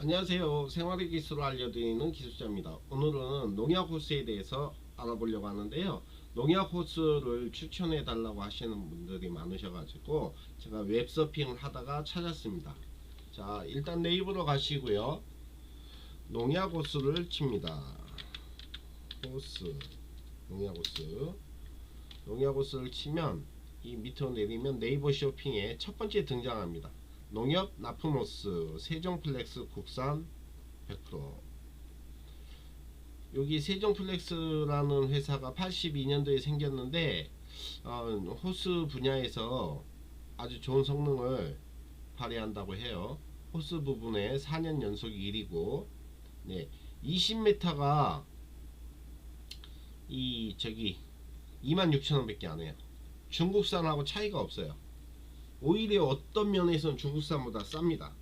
안녕하세요. 생활의 기술을 알려드리는 기술자입니다. 오늘은 농약 호스에 대해서 알아보려고 하는데요. 농약 호스를 추천해 달라고 하시는 분들이 많으셔가지고 제가 웹서핑을 하다가 찾았습니다. 자, 일단 네이버로 가시고요. 농약 호스를 칩니다. 호스, 농약 호스, 농약 호스를 치면 이 밑으로 내리면 네이버 쇼핑에 첫 번째 등장합니다. 농협 나프모스 세종플렉스 국산 100% 여기 세종플렉스라는 회사가 82년도에 생겼는데 어, 호스 분야에서 아주 좋은 성능을 발휘한다고 해요. 호스 부분에 4년 연속 1위고 네, 20m가 이 저기 26,000원밖에 안 해요. 중국산하고 차이가 없어요. 오히려 어떤 면에서는 중국산보다 쌉니다.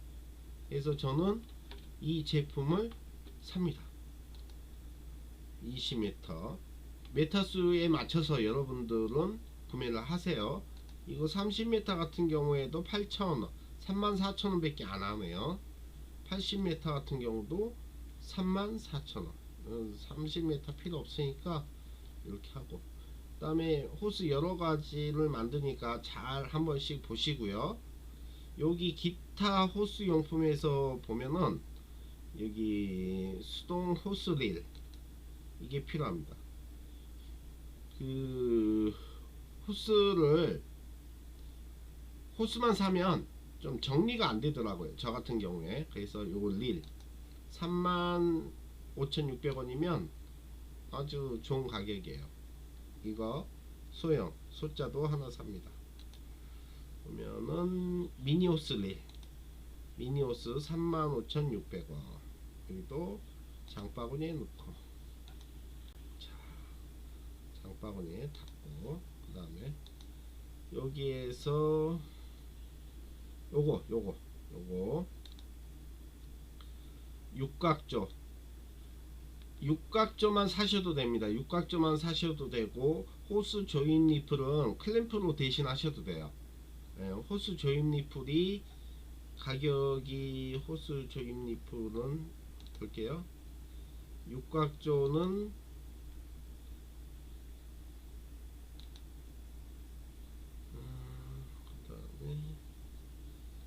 그래서 저는 이 제품을 삽니다. 20m 메타수에 맞춰서 여러분들은 구매를 하세요. 이거 30m 같은 경우에도 8,000원, 34,000원 밖에 안 하네요. 80m 같은 경우도 34,000원. 30m 필요 없으니까 이렇게 하고 그 다음에 호스 여러 가지를 만드니까 잘 한 번씩 보시고요. 여기 기타 호스 용품에서 보면은 여기 수동 호스 릴 이게 필요합니다. 그 호스를 호스만 사면 좀 정리가 안 되더라고요. 저 같은 경우에 그래서 요거 릴 35,600원이면 아주 좋은 가격이에요. 이거 소형 소자도 하나 삽니다. 보면은 미니호스 릴 미니호스 35,600원. 여기도 장바구니에 넣고. 자 장바구니에 닫고 그 다음에 여기에서 요거 요거 요거. 육각조 육각조만 사셔도 됩니다. 육각조만 사셔도 되고 호스 조인 리플은 클램프로 대신하셔도 돼요. 예, 호스 조인 리플이 가격이 호스 조인 리플은 볼게요. 육각조는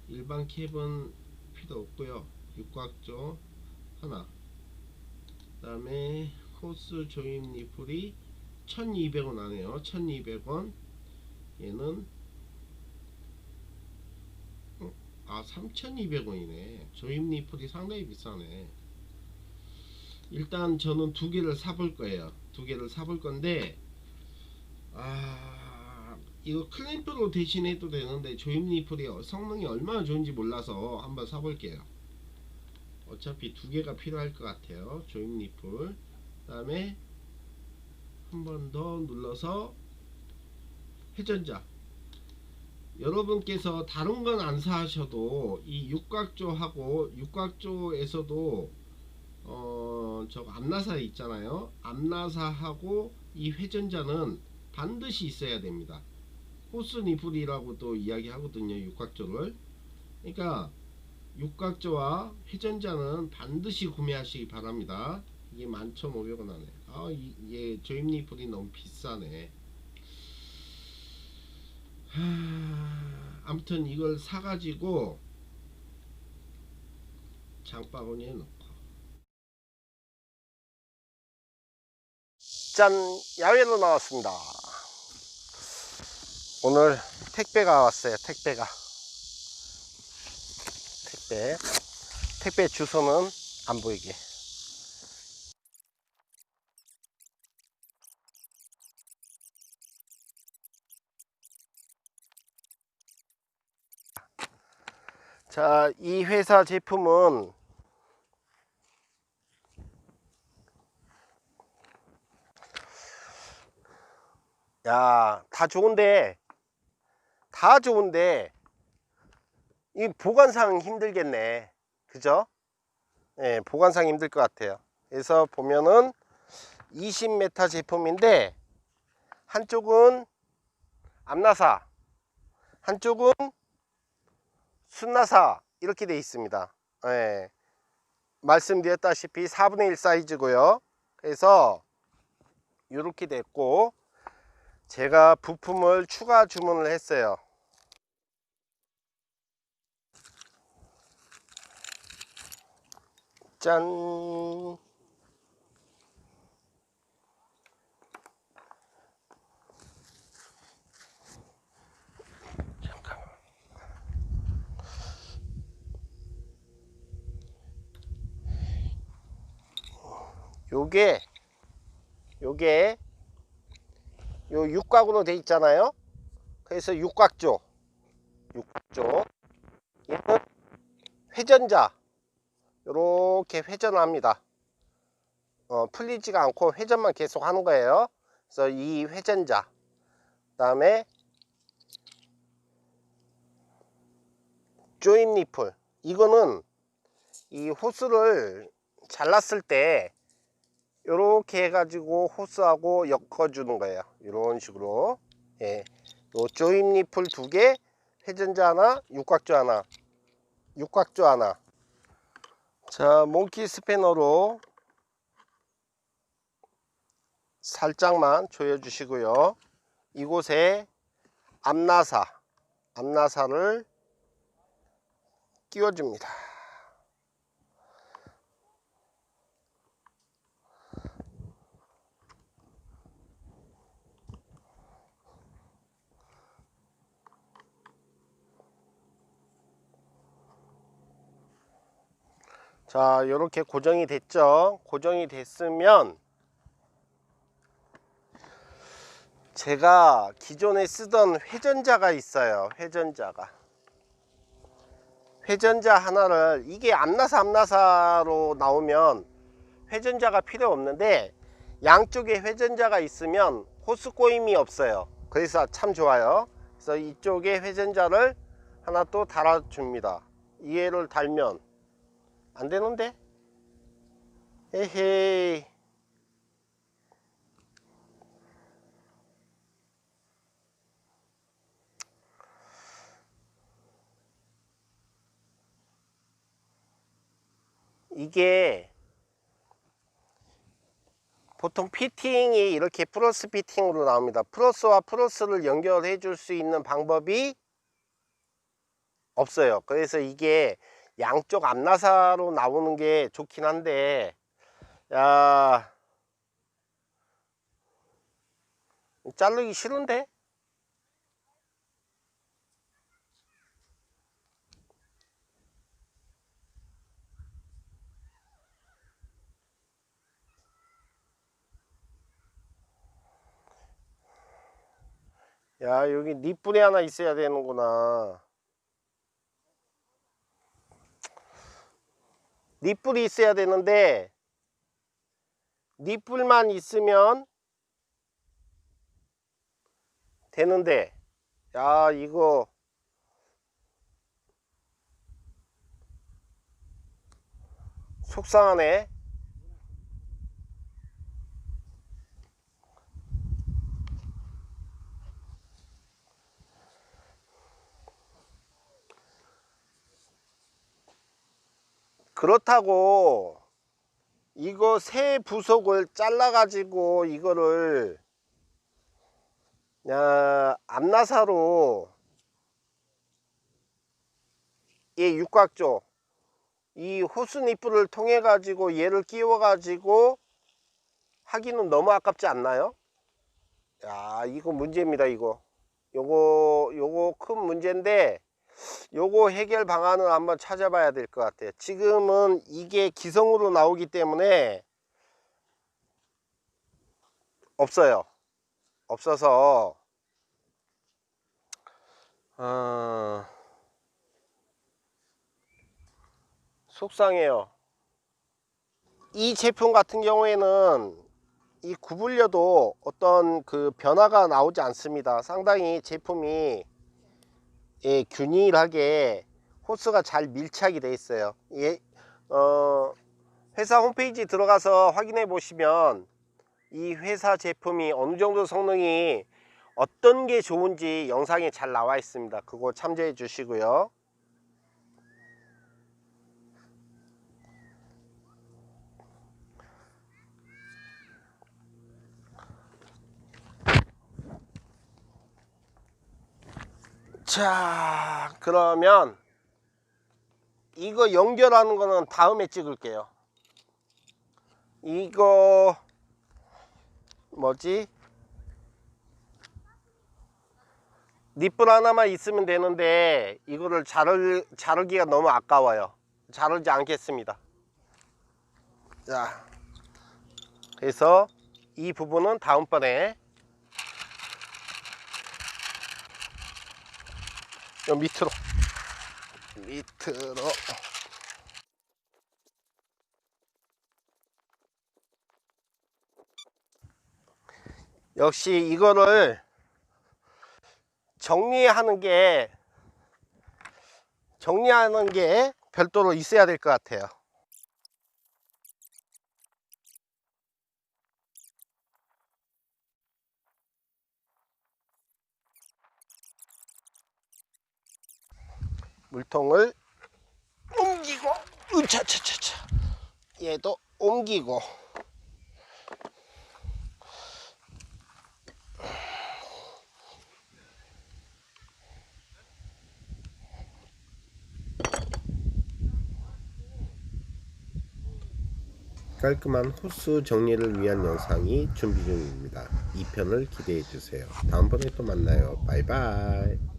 일반 캡은 필요 없고요. 육각조 하나. 그 다음에 호스 조인 리플이 1200원 하네요. 1200원. 얘는 어? 아 3200원이네. 조인 리플이 상당히 비싸네. 일단 저는 두 개를 사볼 거예요. 두 개를 사볼 건데 아 이거 클램프로 대신해도 되는데 조인 리플이 성능이 얼마나 좋은지 몰라서 한번 사볼게요 어차피 두 개가 필요할 것 같아요. 조임 리플. 그 다음에 한 번 더 눌러서 회전자. 여러분께서 다른 건 안 사셔도 이 육각조하고 육각조에서도 어 저거 암나사 있잖아요. 암나사하고 이 회전자는 반드시 있어야 됩니다. 호스 니플이라고도 이야기하거든요. 육각조를. 그러니까 육각조와 회전자는 반드시 구매하시기 바랍니다. 이게 11,500원 하네. 아, 이게 조임리플이 너무 비싸네. 하... 아무튼 이걸 사가지고 장바구니에 넣고. 짠! 야외로 나왔습니다. 오늘 택배가 왔어요. 택배가. 택배 택배 주소는 안 보이게. 자, 이 회사 제품은 야, 다 좋은데 다 좋은데 이 보관상 힘들겠네. 그죠? 예, 보관상 힘들 것 같아요. 그래서 보면은 20m 제품인데 한쪽은 암나사, 한쪽은 순나사 이렇게 돼 있습니다. 예. 말씀드렸다시피 4분의 1 사이즈고요. 그래서 이렇게 됐고 제가 부품을 추가 주문을 했어요. 짠. 요게 요게 요 육각으로 돼 있잖아요. 그래서 육각조 육각조 얘는 회전자 이렇게 회전합니다. 어, 풀리지가 않고 회전만 계속 하는 거예요. 그래서 이 회전자 그 다음에 조인 리플 이거는 이 호스를 잘랐을 때 이렇게 해가지고 호스하고 엮어주는 거예요. 이런 식으로. 예. 요 조인 리플 두 개, 회전자 하나, 육각조 하나. 육각조 하나. 자, 몽키 스패너로 살짝만 조여 주시고요. 이곳에 암나사, 암나사를 끼워줍니다. 자, 이렇게 고정이 됐죠. 고정이 됐으면 제가 기존에 쓰던 회전자가 있어요. 회전자가. 회전자 하나를 이게 암나사 암나사로 나오면 회전자가 필요 없는데 양쪽에 회전자가 있으면 호스 꼬임이 없어요. 그래서 참 좋아요. 그래서 이쪽에 회전자를 하나 또 달아줍니다. 이해를 달면 안 되는데? 에헤이. 이게 보통 피팅이 이렇게 플러스 피팅으로 나옵니다. 플러스와 플러스를 연결해 줄 수 있는 방법이 없어요. 그래서 이게 양쪽 앞나사로 나오는 게 좋긴 한데 야. 자르기 싫은데? 야 여기 니뿔이 하나 있어야 되는구나 니뿔이 있어야 되는데 니뿔만 있으면 되는데 야 이거 속상하네 그렇다고 이거 새 부속을 잘라 가지고 이거를 야, 암나사로 이 육각조 이 호스 니프를 통해 가지고 얘를 끼워 가지고 하기는 너무 아깝지 않나요? 야 이거 문제입니다 이거 요거 요거 큰 문제인데 요거 해결 방안을 한번 찾아봐야 될 것 같아요. 지금은 이게 기성으로 나오기 때문에 없어요. 없어서 어... 속상해요. 이 제품 같은 경우에는 이 구불려도 어떤 그 변화가 나오지 않습니다. 상당히 제품이 예, 균일하게 호스가 잘 밀착이 되어 있어요. 예, 어, 회사 홈페이지 들어가서 확인해 보시면 이 회사 제품이 어느 정도 성능이 어떤 게 좋은지 영상에 잘 나와 있습니다. 그거 참조해 주시고요. 자, 그러면 이거 연결하는 거는 다음에 찍을게요. 이거 뭐지? 니뿔 하나만 있으면 되는데 이거를 자를 자르기가 너무 아까워요. 자르지 않겠습니다. 자, 그래서 이 부분은 다음번에 요 밑으로 밑으로 역시 이거를 정리하는 게 정리하는 게 별도로 있어야 될 것 같아요. 물통을 옮기고 으차차차차 얘도 옮기고 깔끔한 호스 정리를 위한 영상이 준비 중입니다. 2편을 기대해 주세요. 다음번에 또 만나요. 바이바이.